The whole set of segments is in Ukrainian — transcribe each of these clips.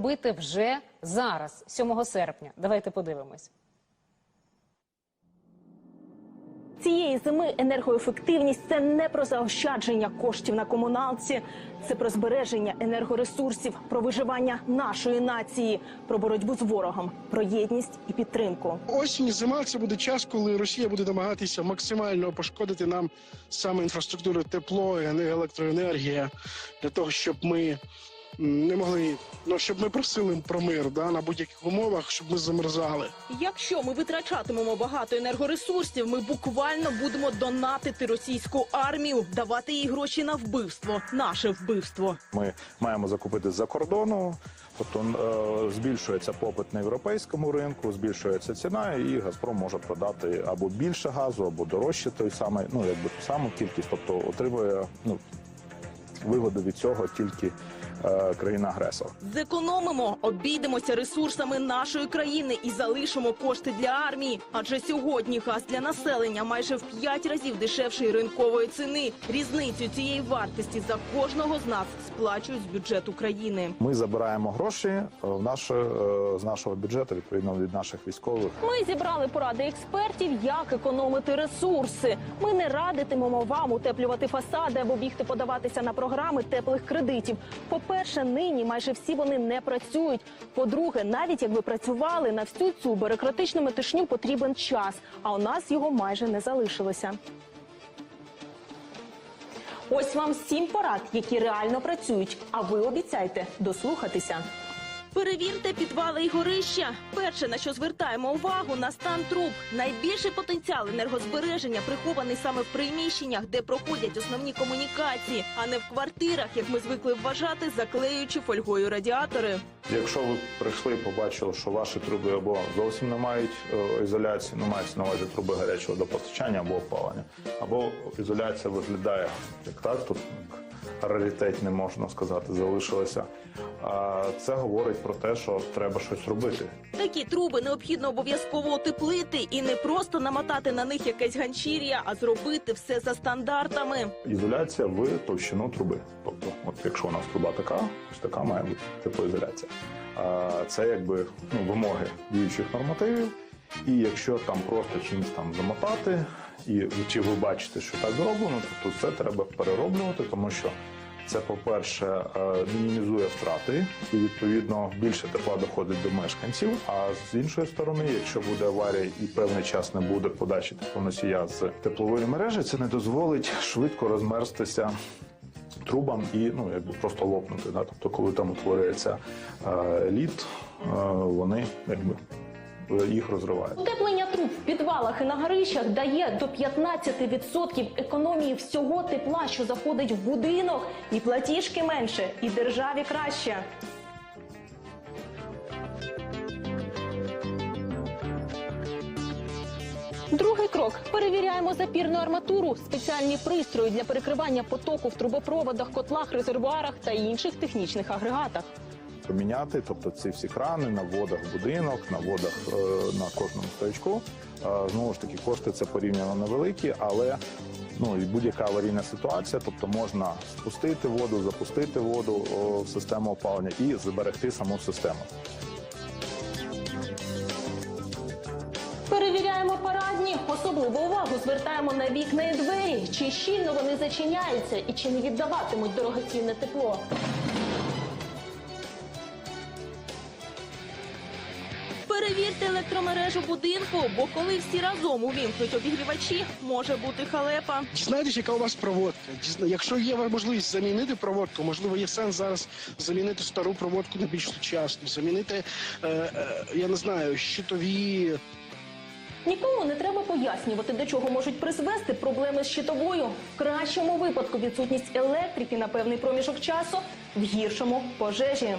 робити вже зараз, 7 серпня. Давайте подивимось. Цієї зими енергоефективність це не про заощадження коштів на комуналці, це про збереження енергоресурсів, про виживання нашої нації, про боротьбу з ворогом, про єдність і підтримку. Осінь, зима це буде час, коли Росія буде намагатися максимально пошкодити нам саме інфраструктуру тепло, електроенергія, для того, щоб ми не могли, ну щоб ми просили про мир да, на будь-яких умовах, щоб ми замерзали. Якщо ми витрачатимемо багато енергоресурсів, ми буквально будемо донатити російську армію, давати їй гроші на вбивство, наше вбивство. Ми маємо закупити з-за кордону, тобто е, збільшується попит на європейському ринку, збільшується ціна, і Газпром може продати або більше газу, або дорожче той самий, ну якби ту саму кількість, тобто отримує ну вигоду від цього тільки країна-агресор. Зекономимо, обійдемося ресурсами нашої країни і залишимо кошти для армії. Адже сьогодні газ для населення майже в п'ять разів дешевший ринкової ціни. Різницю цієї вартості за кожного з нас сплачують з бюджету країни. Ми забираємо гроші е, в наше, е, з нашого бюджету, відповідно від наших військових. Ми зібрали поради експертів, як економити ресурси. Ми не радитимемо вам утеплювати фасади або бігти подаватися на програми теплих кредитів. По-перше, нині майже всі вони не працюють. По-друге, навіть якби працювали на всю цю бюрократичну метушню потрібен час, а у нас його майже не залишилося. Ось вам сім порад, які реально працюють. А ви обіцяйте дослухатися. Перевірте підвали і горища. Перше, на що звертаємо увагу, на стан труб. Найбільший потенціал енергозбереження прихований саме в приміщеннях, де проходять основні комунікації, а не в квартирах, як ми звикли вважати, заклеюючи фольгою радіатори. Якщо ви прийшли і побачили, що ваші труби або зовсім не мають е, ізоляції, ну мається на увазі труби гарячого водопостачання або опалення, або ізоляція виглядає як так, тут раритетні, можна сказати, залишилося. А це говорить про те, що треба щось робити. Такі труби необхідно обов'язково утеплити і не просто намотати на них якесь ганчір'я, а зробити все за стандартами. Ізоляція в товщину труби. Тобто, от якщо у нас труба така, ось така має бути теплоізоляція. А це якби ну, вимоги діючих нормативів. І якщо там просто чимось там замотати, і чи ви бачите, що так зроблено, то це треба перероблювати, тому що це, по-перше, е, мінімізує втрати, і відповідно більше тепла доходить до мешканців. А з іншої сторони, якщо буде аварія і певний час не буде подачі теплоносія з теплової мережі, це не дозволить швидко розмерзтися трубам і ну якби просто лопнути. Да? Тобто, коли там утворюється е, лід, е, вони якби їх розривають. Утеплення труб в підвалах і на горищах дає до 15% економії всього тепла, що заходить в будинок, і платіжки менше, і державі краще. Другий крок перевіряємо запірну арматуру, спеціальні пристрої для перекривання потоку в трубопроводах, котлах, резервуарах та інших технічних агрегатах. Поміняти, тобто ці всі крани на вводах в будинок, на вводах е, на кожному стоячку. Е, знову ж таки, кошти це порівняно невеликі, але ну і будь-яка аварійна ситуація, тобто можна спустити воду, запустити воду в систему опалення і зберегти саму систему. Перевіряємо парадні. Особливу увагу звертаємо на вікна і двері. Чи щільно вони зачиняються і чи не віддаватимуть дорогоцінне тепло. Перевірте електромережу будинку, бо коли всі разом увімкнуть обігрівачі, може бути халепа. Дізнайтесь, яка у вас проводка. Дізна- Якщо є можливість замінити проводку, можливо, є сенс зараз замінити стару проводку на більш сучасну, замінити, е, е, я не знаю, щитові Нікому не треба пояснювати, до чого можуть призвести проблеми з щитовою. В кращому випадку відсутність електрики на певний проміжок часу, в гіршому пожежі.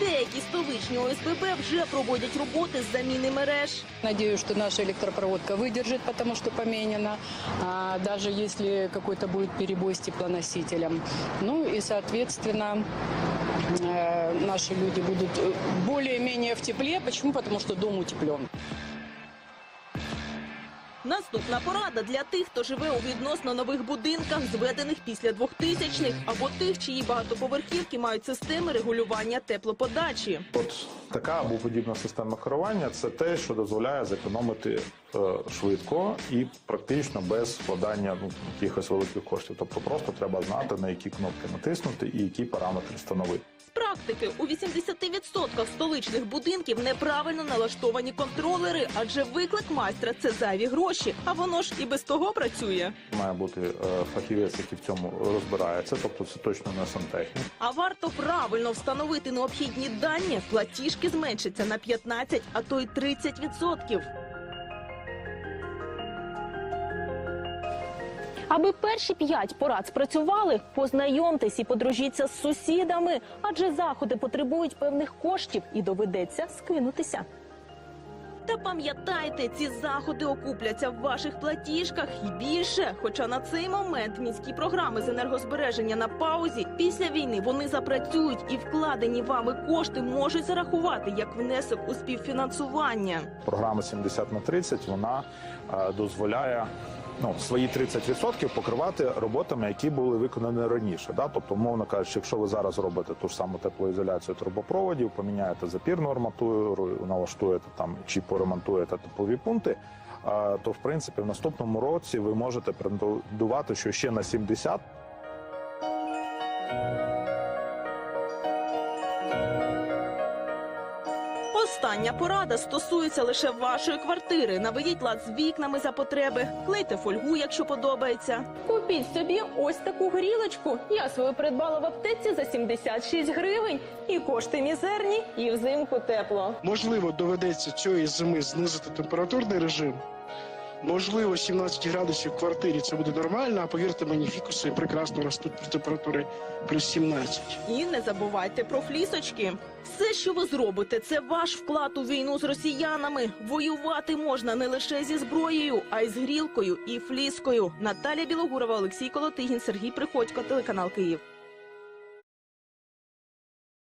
Деякі столичні ОСББ вже проводять роботи з заміни мереж. Надеюсь, что наша электропроводка выдержит, потому что поменена, а, даже если какой-то будет перебой с теплоносителем. Ну и, соответственно, э, наши люди будут э, более-менее в тепле. Почему? Потому что дом утеплен. Наступна порада для тих, хто живе у відносно нових будинках, зведених після 2000-х, або тих, чиї багатоповерхівки мають системи регулювання теплоподачі. От така або подібна система керування це те, що дозволяє зекономити е, швидко і практично без вкладання ну, якихось великих коштів. Тобто просто треба знати, на які кнопки натиснути і які параметри встановити. Практики у 80% столичних будинків неправильно налаштовані контролери, адже виклик майстра це зайві гроші. А воно ж і без того працює. Має бути е, фахівець, який в цьому розбирається, тобто це точно не сантехнік. А варто правильно встановити необхідні дані, платіжки зменшаться на 15, а то й 30%. Аби перші п'ять порад спрацювали, познайомтесь і подружіться з сусідами, адже заходи потребують певних коштів і доведеться скинутися. Та пам'ятайте, ці заходи окупляться в ваших платіжках і більше. Хоча на цей момент міські програми з енергозбереження на паузі після війни вони запрацюють і вкладені вами кошти можуть зарахувати як внесок у співфінансування. Програма 70 на 30 вона е, дозволяє ну, свої 30% покривати роботами, які були виконані раніше. Да? Тобто, мовно кажучи, якщо ви зараз робите ту ж саму теплоізоляцію трубопроводів, поміняєте запірну арматуру, налаштуєте там чи поремонтуєте теплові пункти. То в принципі в наступному році ви можете претендувати, що ще на 70 Остання порада стосується лише вашої квартири. Наведіть лад з вікнами за потреби, клейте фольгу, якщо подобається. Купіть собі ось таку грілочку. Я свою придбала в аптеці за 76 гривень. І кошти мізерні, і взимку тепло. Можливо, доведеться цієї зими знизити температурний режим. Можливо, 17 градусів в квартирі це буде нормально, а повірте мені, фікуси прекрасно ростуть при температурі плюс 17. І не забувайте про флісочки. Все, що ви зробите, це ваш вклад у війну з росіянами. Воювати можна не лише зі зброєю, а й з грілкою і фліскою. Наталія Білогурова, Олексій Колотигін, Сергій Приходько, телеканал Київ.